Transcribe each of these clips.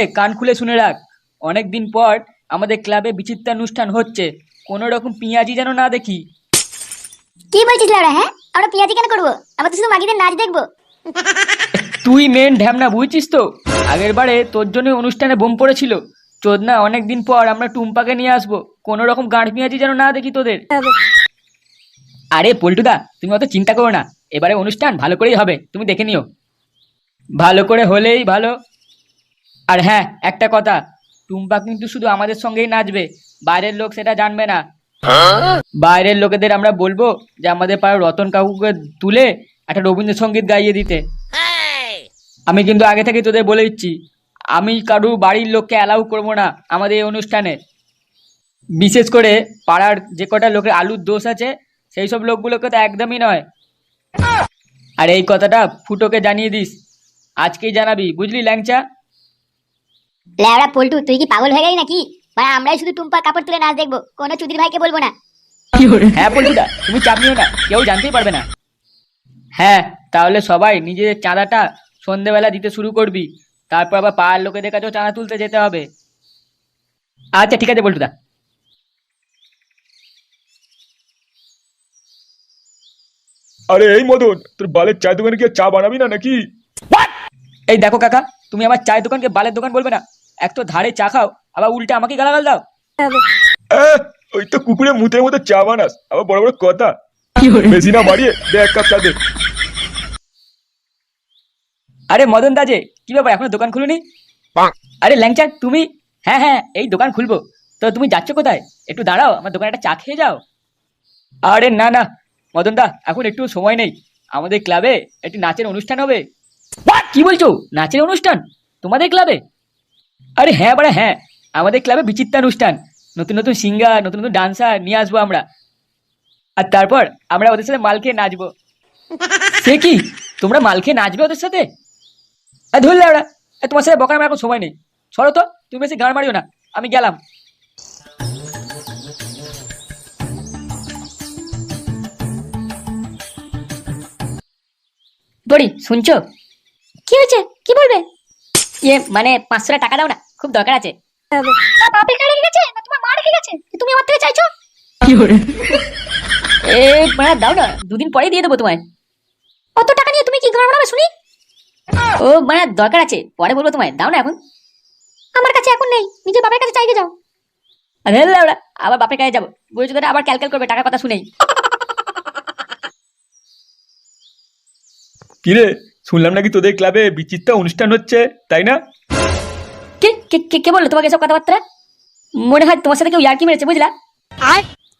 করে কান খুলে শুনে রাখ। অনেক দিন পর আমাদের ক্লাবে বিচিত্রানুষ্ঠান হচ্ছে। কোনো রকম পিঁয়াজি যেন না দেখি। কি বলছিস লাউড়া হ্যাঁ? আমরা পিয়াজি কেন করব? আমরা তো শুধু মাগিদের নাচ দেখব। তুই মেন ঢ্যামনা বুঝছিস তো? আগের বারে তোর জন্য অনুষ্ঠানে বোম পড়েছিল। চোদনা অনেক দিন পর আমরা টুম্পাকে নিয়ে আসব। কোনো রকম গাঁড় পিঁয়াজি যেন না দেখি তোদের। আরে পল্টুদা তুমি অত চিন্তা করো না। এবারে অনুষ্ঠান ভালো করেই হবে। তুমি দেখে নিও। ভালো করে হলেই ভালো। আর হ্যাঁ একটা কথা, টুম্পা কিন্তু শুধু আমাদের সঙ্গেই নাচবে, বাইরের লোক সেটা জানবে না। বাইরের লোকেদের আমরা বলব যে আমাদের পাড়ার রতন কাকুকে তুলে একটা রবীন্দ্রসঙ্গীত গাইয়ে দিতে। আমি কিন্তু আগে থেকে তোদের বলে দিচ্ছি, আমি কারু বাড়ির লোককে অ্যালাউ করব না আমাদের এই অনুষ্ঠানে। বিশেষ করে পাড়ার যে কটা লোকের আলুর দোষ আছে, সেই সব লোকগুলোকে তো একদমই নয়। আর এই কথাটা ফুটোকে জানিয়ে দিস, আজকেই জানাবি, বুঝলি ল্যাংচা? লাউড়া পল্টু তুই কি পাগল হয়ে গেলি নাকি? মানে আমরাই শুধু টুম্পা কাপড় তুলে নাচ দেখব কোনো চুদির ভাইকে বলব না। হ্যাঁ পল্টুদা তুমি চাপ নিও না কেউ জানতেই পারবে না। হ্যাঁ তাহলে সবাই নিজেদের চাঁদাটা সন্ধেবেলা দিতে শুরু করবি তারপর আবার পাড়ার লোকেদের কাছেও চাঁদা তুলতে যেতে হবে। আচ্ছা ঠিক আছে পল্টুদা। আরে এই মদন তোর বালের চায়ের দোকানে গিয়ে চা বানাবি না নাকি? এই দেখো কাকা তুমি আমার চায়ের দোকানকে বালের দোকান বলবে না? এক তো ধারে চা খাও আবার উল্টে আমাকে গালাগাল দাও। আহ, ওই তো কুকুরে মুতের মতো চা বানাস আবার বড় বড় কথা। বেশি না মারিয়ে দে এক কাপ চা দে। আরে মদন দাজে কি ব্যাপার এখনও দোকান খুলুনি? আরে ল্যাংচা তুমি? হ্যাঁ হ্যাঁ এই দোকান খুলবো। তো তুমি যাচ্ছ কোথায়? একটু দাঁড়াও আমার দোকানে একটা চা খেয়ে যাও। আরে না না মদন দা এখন একটু সময় নেই। আমাদের ক্লাবে একটি নাচের অনুষ্ঠান হবে। কি বলছো? নাচের অনুষ্ঠান? তোমাদের ক্লাবে? আরে হ্যাঁ বারে হ্যাঁ। আমাদের ক্লাবে বিচিত্রানুষ্ঠান। নতুন নতুন সিঙ্গার নতুন নতুন ডান্সার নিয়ে আসব আমরা। আর তারপর আমরা ওদের সাথে মাল খেয়ে নাচবো। সে কি? তোমরা মাল খেয়ে নাচবে ওদের সাথে? আর ধরলে ওরা তোমার সাথে বকার আমার এখন সময় নেই। সরো তো তুমি বেশি গান মারিও না। আমি গেলাম। বড়ি শুনছো? কি হয়েছে? কি বলবে? ইয়ে মানে পাঁচশো টাকা দাও না। খুব দরকার আছে। বাপের কাছে রেখে গেছে না তোমার মা রেখে গেছে? তুমি আমার থেকে চাইছো? এ মানে দাও না। দুদিন পরেই দিয়ে দেবো তোমায়। অত টাকা নিয়ে তুমি কি গান বানাবে শুনি? ও মানে দরকার আছে। পরে বলব তোমায়। দাও না এখন। আমার কাছে এখন নেই। নিজের বাপের কাছে যাও। আর ওরা আবার বাপের কাছে যাব। বলছো আবার ক্যালকেল করবে টাকার কথা শুনেই। কিরে শুনলাম নাকি তোদের ক্লাবে বিচিত্রা অনুষ্ঠান হচ্ছে তাই না? কে কে কে কে বলল তোমাকে এসব কথাবার্তা? মনে হয় তোমার সাথে কেউ ইয়ার্কি মেরেছে বুঝলা?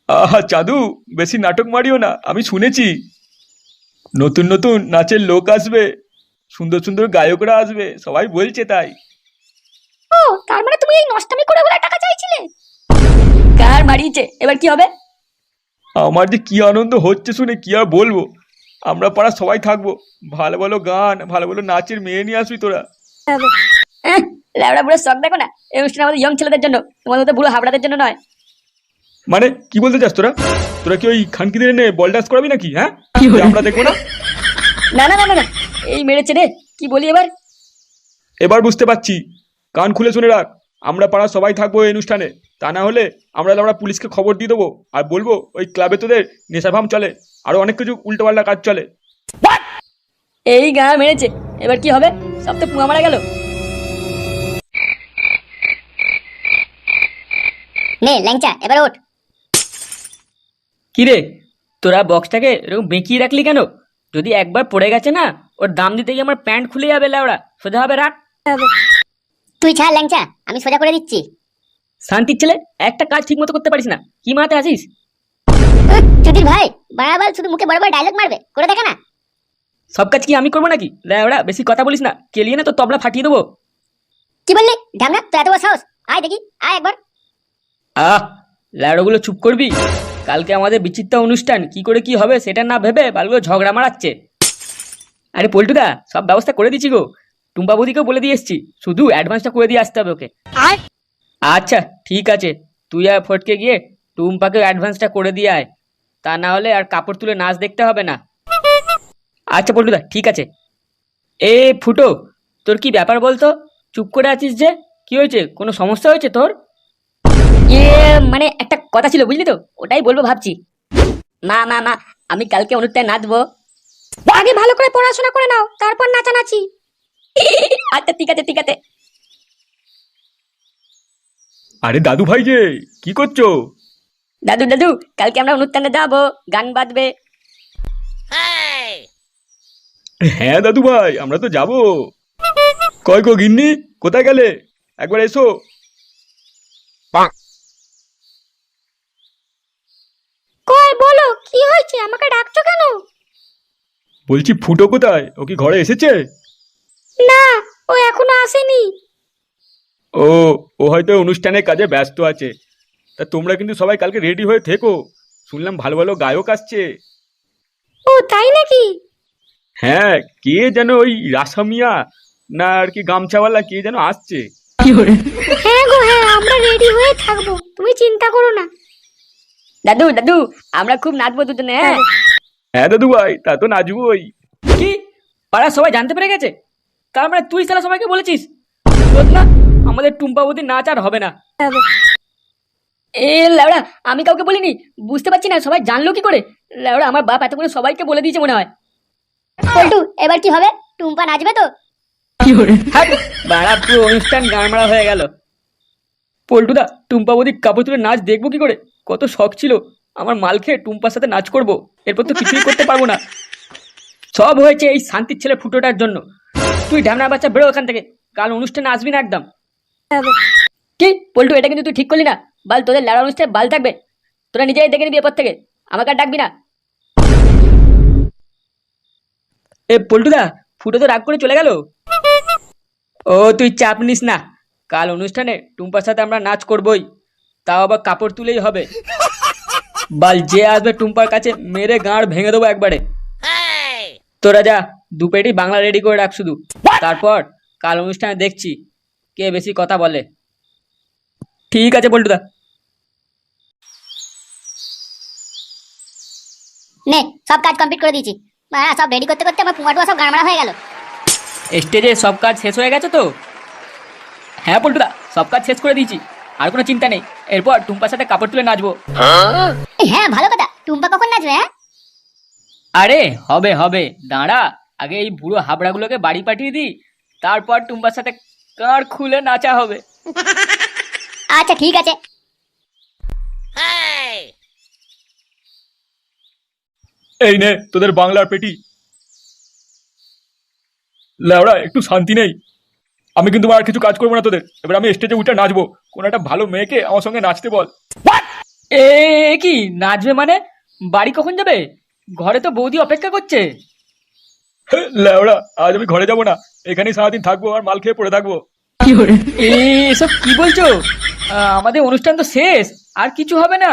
আহা চাদু বেশি নাটক মারিও না আমি শুনেছি। নতুন নতুন নাচের লোক আসবে সুন্দর সুন্দর গায়করা আসবে সবাই বলছে তাই। ও তার মানে তুমি এই নষ্টামি করে বলে টাকা চাইছিলে? কার মারিয়েছে? এবার কি হবে? আমার যে কি আনন্দ হচ্ছে শুনে কি আর বলব? আমরা পাড়া সবাই থাকব। ভালো ভালো গান ভালো ভালো নাচের মেয়ে নিয়ে আসবি তোরা। এহ, ল্যাবড়া বুড়ো শখ দেখো না? এই অনুষ্ঠান আমাদের ইয়ং ছেলেদের জন্য তোমাদের মতো বুড়ো হাবড়াদের জন্য নয়। মানে কি বলতে চাস তোরা? তোরা কি ওই খানকিদের এনে বল ডান্স করাবি নাকি হ্যাঁ? আমরা দেখব না? না না না না না। এই মেরেছে রে কি বলি এবার? এবার বুঝতে পারছি। কান খুলে শুনে রাখ। আমরা পাড়া সবাই থাকব এই অনুষ্ঠানে। তা না হলে আমরা আমরা পুলিশকে খবর দিয়ে দেবো আর বলব ওই ক্লাবে তোদের নেশাভাম চলে আরও অনেক কিছু উল্টোপাল্টা কাজ চলে। এই গা মেরেছে। এবার কি হবে? সব তো পুয়া মারা গেল। নে ল্যাংচা এবার ওঠ। কি রে তোরা বক্সটাকে এরকম বেঁকিয়ে রাখলি কেন? যদি একবার পড়ে গেছে না ওর দাম দিতে গিয়ে আমার প্যান্ট খুলে যাবে ল্যাওড়া সোজা হবে রাখ। তুই ছাড় ল্যাংচা আমি সোজা করে দিচ্ছি। শান্তির ছেলে একটা কাজ ঠিক মতো করতে পারিস না। কি মাতে আছিস? চুদির ভাই বাড়াবাল শুধু মুখে বড় বড় ডায়লগ মারবে করে দেখা না। সব কাজ কি আমি করব নাকি? ল্যাওড়া বেশি কথা বলিস না। কেলিয়ে না তো তবলা ফাটিয়ে দেবো। কি বললি? তুই এত সাহস। আয় দেখি আয় একবার। আহ ল্যাড়োগুলো চুপ করবি? কালকে আমাদের বিচিত্র অনুষ্ঠান কি করে কি হবে সেটা না ভেবে বালগুলো ঝগড়া মারাচ্ছে। আরে পল্টুদা সব ব্যবস্থা করে দিচ্ছি গো। টুম্পা বৌদিকেও বলে দিয়ে এসছি শুধু অ্যাডভান্সটা করে দিয়ে আসতে হবে ওকে। আচ্ছা ঠিক আছে তুই আর ফটকে গিয়ে টুম্পাকে অ্যাডভান্সটা করে দিয়ে আয়। তা না হলে আর কাপড় তুলে নাচ দেখতে হবে না। আচ্ছা পল্টুদা ঠিক আছে। এ ফুটো তোর কি ব্যাপার বলতো? চুপ করে আছিস যে? কি হয়েছে? কোনো সমস্যা হয়েছে তোর? ইয়ে মানে একটা কথা ছিল বুঝলি তো? ওটাই বলব ভাবছি। মা মা মা আমি কালকে অনুষ্ঠানে নাচবো আগে ভালো করে পড়াশোনা করে নাও তারপর নাচানাচি। আচ্ছা ঠিক আছে ঠিক আছে। আরে দাদু ভাই যে কি করছ? দাদু দাদু কালকে আমরা অনুষ্ঠানে যাব গান বাজবে। হ্যাঁ দাদু ভাই আমরা তো যাব। কয় গো গিন্নি কোথায় গেলে? একবার এসো কই বলো কি হয়েছে আমাকে ডাকছো কেন বলছি ফুটো কোথায়? ও কি ঘরে এসেছে? না ও এখনও আসেনি। ও ও হয়তো অনুষ্ঠানের কাজে ব্যস্ত আছে। তা তোমরা কিন্তু সবাই কালকে রেডি হয়ে থেকো। শুনলাম ভালো ভালো গায়ক আসছে। ও তাই নাকি? হ্যাঁ কে যেন ওই রাসামিয়া না আর কি গামছাওয়ালা কে যেন আসছে। হ্যাঁ গো হ্যাঁ আমরা রেডি হয়ে থাকব। তুমি চিন্তা করো না। দাদু দাদু আমরা খুব নাচবো দুজনে হ্যাঁ। হ্যাঁ দাদু ভাই তা তো নাচবই কি? পাড়ার সবাই জানতে পেরে গেছে? তার মানে তুই সালা সবাইকে বলেছিস? না আমাদের টুম্পাবতী নাচ আর হবে না। এ লেওড়া আমি কাউকে বলিনি। বুঝতে পারছি না সবাই জানলো কি করে? লেওড়া আমার বাপ এতক্ষণে সবাইকে বলে দিয়েছে মনে হয়। পল্টু এবার কি হবে? টুম্পা নাচবে তো? হ্যাঁ বাড়া পুরো অনুষ্ঠান গানমারা হয়ে গেল। পল্টুদা টুম্পাবতী কাপড় তুলে নাচ দেখব কি করে? কত শখ ছিল। আমার মাল খেয়ে টুম্পার সাথে নাচ করব? এরপর তো কিছুই করতে পারব না। সব হয়েছে এই শান্তির ছেলে ফুটোটার জন্য। তুই ঢ্যামনা বাচ্চা বেরো ওখান থেকে। কাল অনুষ্ঠানে আসবি না একদম। কি, পল্টু, এটা কিন্তু তুই ঠিক করলি না। বাল, তোদের লেড়া অনুষ্ঠানে বাল থাকবে। তোরা নিজেই দেখে নিবি এরপর থেকে। আমাকে আর ডাকবি না। এ, পল্টুদা, ফুটো তো রাগ করে চলে গেল? ও, তুই চাপ নিস না। কাল অনুষ্ঠানে টুম্পার সাথে আমরা নাচ করবই। তাও আবার কাপড় তুলেই হবে। বাল যে আসবে টুম্পার কাছে মেরে গাঁড় ভেঙে দেবো একবারে। তোরা যা দু পেটি বাংলা রেডি করে রাখ শুধু। তারপর কাল অনুষ্ঠানে দেখছি কে বেশি কথা বলে। ঠিক আছে পল্টুদা নে সব কাজ কমপ্লিট করে দিয়েছি। হ্যাঁ সব রেডি করতে করতে আমার পুমাটুয়া সব গানমারা হয়ে গেল। স্টেজে সব কাজ শেষ হয়ে গেছে তো? হ্যাঁ পল্টুদা সব কাজ শেষ করে দিয়েছি। আর কোনো চিন্তা নেই। এরপর টুম্পার সাথে কাপড় তুলে নাচবো। হ্যাঁ ভালো কথা। টুম্পা কখন নাচবে হ্যাঁ? আরে হবে হবে। দাঁড়া আগে এই বুড়ো হাবড়াগুলোকে বাড়ি পাঠিয়ে দিই। তারপর টুম্পার সাথে কার খুলে নাচা হবে? আচ্ছা ঠিক আছে। এই নে তোদের বাংলার পেটি। লেওড়া একটু শান্তি নেই। আমি কিন্তু আর কিছু কাজ করব না তোদের। এবার আমি স্টেজে উঠে নাচবো। কোনো একটা ভালো মেয়েকে আমার সঙ্গে নাচতে বল। এ কি? নাচবে মানে? বাড়ি কখন যাবে? ঘরে তো বৌদি অপেক্ষা করছে। লেওড়া আজ আমি ঘরে যাব না। এখানেই সারাদিন থাকব আর মাল খেয়ে পড়ে থাকব। এসব কি বলছো? আমাদের অনুষ্ঠান তো শেষ। আর কিছু হবে না।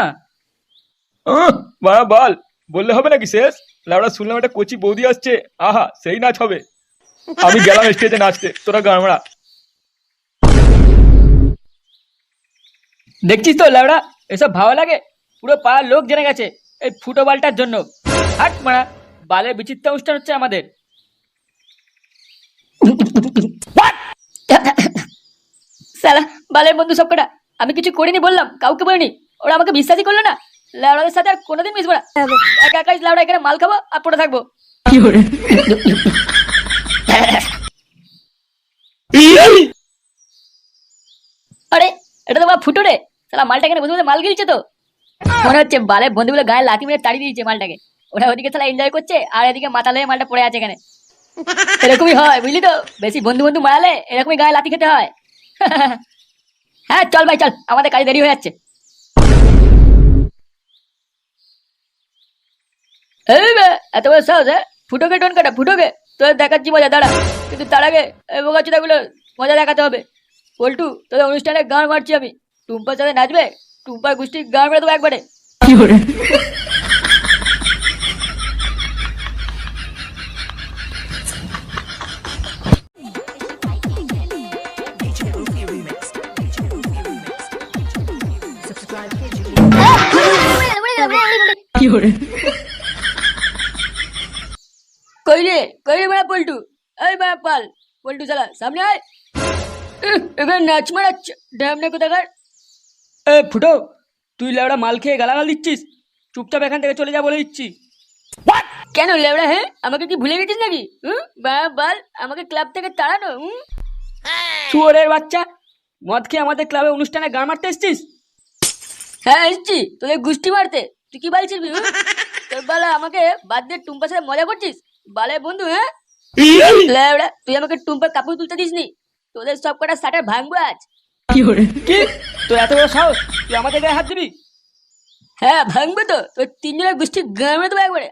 বাড়া বল। বললে হবে নাকি শেষ? লাউড়া শুনলাম একটা কচি বৌদি আসছে। আহা সেই নাচ হবে। আমি গেলাম স্টেজে নাচতে। তোরা গানমারা দেখছিস তো লাউড়া এসব ভালো লাগে? পুরো পাড়ার লোক জেনে গেছে এই ফুটবলটার জন্য। হাট মারা বালের বিচিত্র অনুষ্ঠান হচ্ছে আমাদের। সালা বালের বন্ধু সব কটা। আমি কিছু করিনি বললাম কাউকে বলিনি। ওরা আমাকে বিশ্বাসই করল না। লাউড়াদের সাথে আর কোনোদিন মিশবো না। একা একাই লাউড়া এখানে মাল খাব আর পড়ে থাকব আরে এটা তো বা ফুটো রে। সালা মালটা এখানে বসে বসে মাল গিলছে তো। মনে হচ্ছে বালের বন্ধুগুলো গায়ে লাথি মেরে তাড়িয়ে দিয়েছে মালটাকে। ওরা ওদিকে সালা এনজয় করছে, আর এদিকে মাথা লেগে মালটা পড়ে আছে এখানে। এরকমই হয়, বুঝলি তো? বেশি বন্ধু বন্ধু মারালে এরকমই গায়ে লাথি খেতে হয়। হ্যাঁ চল ভাই, চল। আমাদের কাজ দেরি হয়ে যাচ্ছে। এত বড় সাহস হ্যাঁ? ফুটোকে টোন কাটা ফুটোকে। তোর দেখাচ্ছি মজা, দাঁড়া। কিন্তু তার আগে এই মজা দেখাতে হবে। পল্টু, তোদের অনুষ্ঠানে গান মারছি আমি। টুম্পার সাথে নাচবে টুম্পার গোষ্ঠী গান মেরে দেবো একবারে উড়ে গেল, উড়ে গেল, উড়ে গেল, উড়ে গেল। কই রে কই রে বড়া পল্টু এই বড়া পাল পল্টু সালা সামনে আয় উহ, এবার নাচ মারাচ্ছে ঢ্যামনা কোথাকার এ ফুটো তুই লেবড়া মাল খেয়ে গালাগাল দিচ্ছিস? চুপচাপ এখান থেকে চলে যা বলে দিচ্ছি। কেন লেবড়া হ্যাঁ? আমাকে কি ভুলে গেছিস নাকি? হুম? বা বল আমাকে ক্লাব থেকে তাড়ানো হুম? শুয়োরের বাচ্চা মদ খেয়ে আমাদের ক্লাবে অনুষ্ঠানে গান মারতে এসছিস? হ্যাঁ এসছি। তোদের গুষ্টি মারতে। তুই কি বলছিস তোর বালা আমাকে বাদ দিয়ে টুম্পার সাথে মজা করছিস? বালে বন্ধু হ্যাঁ? তুই আমাকে টুম্পার কাপড় তুলতে দিসনি। তোদের সব কটা শাটার ভাঙবো আজ। কি এত বড় সাহস? তুই আমাদের গায়ে হাত দিবি? হ্যাঁ ভাঙবে তো। তোর তিনজনের গোষ্ঠী গ্রামে তো একবারে।